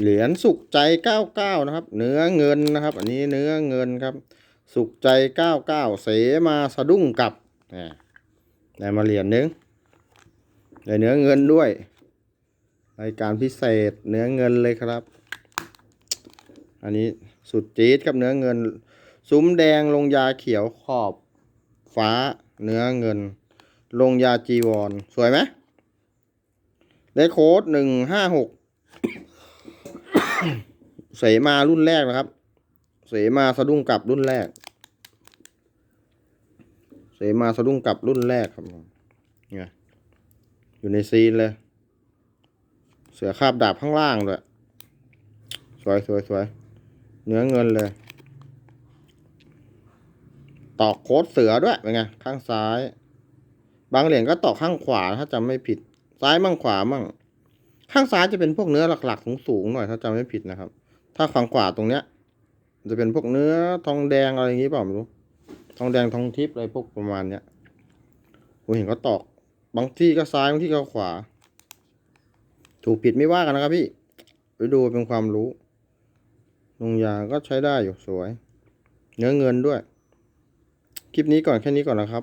เหรียญสุขใจเก้าเก้านะครับ เนื้อเงินนะครับ อันนี้เนื้อเงินครับ สุขใจเก้าเก้าเสมาสะดุ้งกลับอ่าได้มาเหรียญนึงได้เนื้อเงินด้วยรายการพิเศษเนื้อเงินเลยครับ อันนี้สุดจี๊ดกับเนื้อเงิน ซุ้มแดงลงยาเขียวขอบฟ้าเนื้อเงิน ลงยาจีวร สวยไหมได้โค้ดหนึ่งห้าหก เสมารุ่นแรกนะครับ เสมาสะดุ้งกลับรุ่นแรก เสมาสะดุ้งกลับรุ่นแรกครับเนี่ยอยู่ในซีนเลย เสือคาบดาบข้างล่างด้วยสวยสวยสวยเนื้อเงินเลย ตอกโค้ดเสือด้วยเป็นไงข้างซ้าย บางเหรียญก็ตอกข้างขวาถ้าจำไม่ผิด ซ้ายมั่งขวามั่ง ข้างซ้ายจะเป็นพวกเนื้อหลักๆสูงๆหน่อยถ้าจำไม่ผิดนะครับ ถ้าฝั่งขวาตรงเนี้ย จะเป็นพวกเนื้อทองแดงอะไรอย่างงี้เปล่าไม่รู้ ทองแดงทองทิพย์อะไรพวกประมาณเนี้ยผมเห็นเขาตอก บางที่ก็ซ้ายบางที่ก็ขวา ถูกผิดไม่ว่ากันนะครับพี่ไปดูเป็นความรู้ลงยาก็ใช้ได้อยู่สวย เนื้อเงินด้วย คลิปนี้ก่อนแค่นี้ก่อนนะครับ